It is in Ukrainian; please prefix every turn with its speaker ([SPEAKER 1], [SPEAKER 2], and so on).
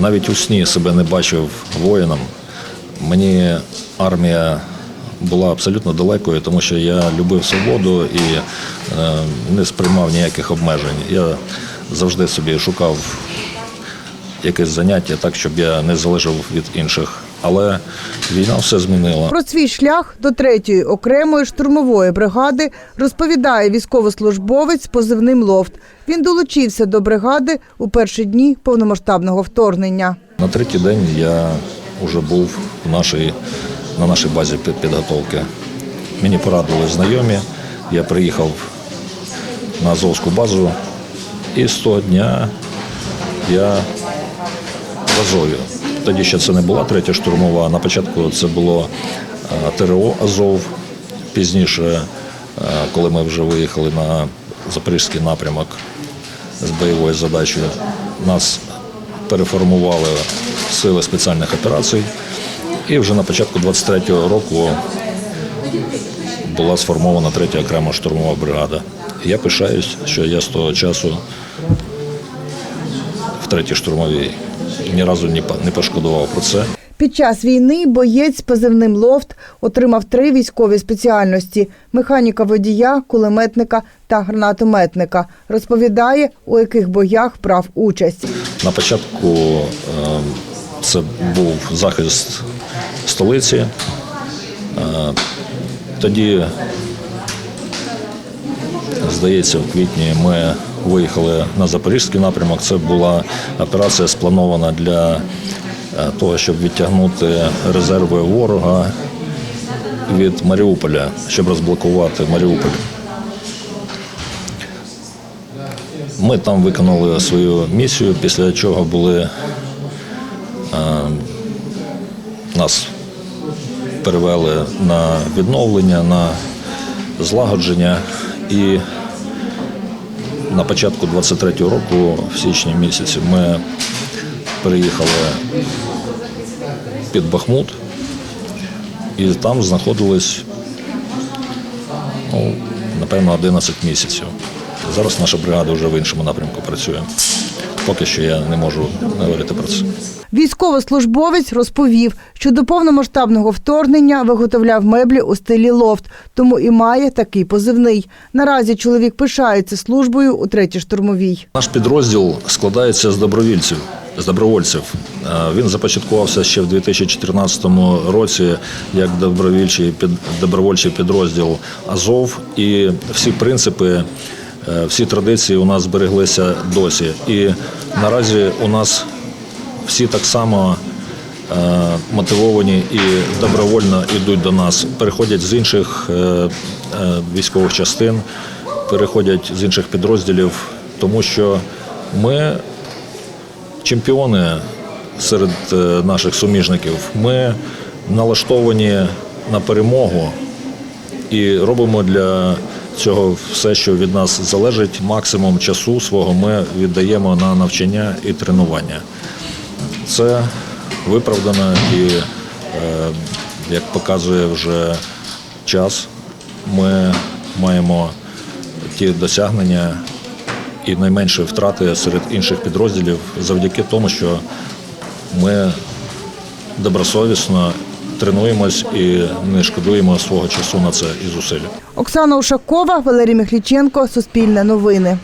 [SPEAKER 1] навіть у сні себе не бачив воїном. Мені армія була абсолютно далекою, тому що я любив свободу і е, не сприймав ніяких обмежень. Я завжди собі шукав якесь заняття так, щоб я не залежав від інших. Але війна все змінила.
[SPEAKER 2] Про свій шлях до третьої окремої штурмової бригади розповідає військовослужбовець з позивним лофт. Він долучився до бригади у перші дні повномасштабного вторгнення.
[SPEAKER 1] На третій день я вже був в нашій, на нашій базі під- підготовки. Мені порадили знайомі. Я приїхав на Азовську базу, і з того дня я в Азові. Тоді ще це не була третя штурмова. На початку це було е, ТРО Азов. Пізніше, е, коли ми вже виїхали на Запорізький напрямок з бойовою задачею, нас переформували сили спеціальних операцій. І вже на початку 23-го року була сформована третя окрема штурмова бригада. Я пишаюсь, що я з того часу третій штурмовій ні разу не пошкодував про це.
[SPEAKER 2] Під час війни боєць з позивним лофт отримав три військові спеціальності: механіка водія, кулеметника та гранатометника. Розповідає, у яких боях брав участь.
[SPEAKER 1] На початку е, це був захист столиці. Е, Тоді, здається, в квітні ми виїхали на Запорізький напрямок. Це була операція спланована для е, того, щоб відтягнути резерви ворога від Маріуполя, щоб розблокувати Маріуполь. Ми там виконали свою місію, після чого були е, нас перевели на відновлення, на злагодження. І на початку 23-го року, в січні місяці, ми переїхали під Бахмут, і там знаходились ну, напевно, 11 місяців. Зараз наша бригада вже в іншому напрямку працює. Поки що я не можу говорити про це.
[SPEAKER 2] Військовослужбовець розповів, що до повномасштабного вторгнення виготовляв меблі у стилі лофт, тому і має такий позивний. Наразі чоловік пишається службою у третій штурмовій.
[SPEAKER 1] Наш підрозділ складається з добровільців, з добровольців. Е, Він започаткувався ще в 2014 році як добровольчий під добровольчий підрозділ Азов, і всі принципи, всі традиції у нас збереглися досі. І наразі у нас всі так само е, мотивовані і добровольно йдуть до нас. Переходять з інших е, е, військових частин, переходять з інших підрозділів, тому що ми чемпіони серед е, наших суміжників. Ми налаштовані на перемогу і робимо для цього все, що від нас залежить. Максимум часу свого ми віддаємо на навчання і тренування. Це виправдано і, е, як показує вже час, ми маємо ті досягнення і найменші втрати серед інших підрозділів завдяки тому, що ми добросовісно тренуємось і не шкодуємо свого часу на це і зусиль.
[SPEAKER 2] Оксана Ушакова, Валерій Михліченко, Суспільне новини.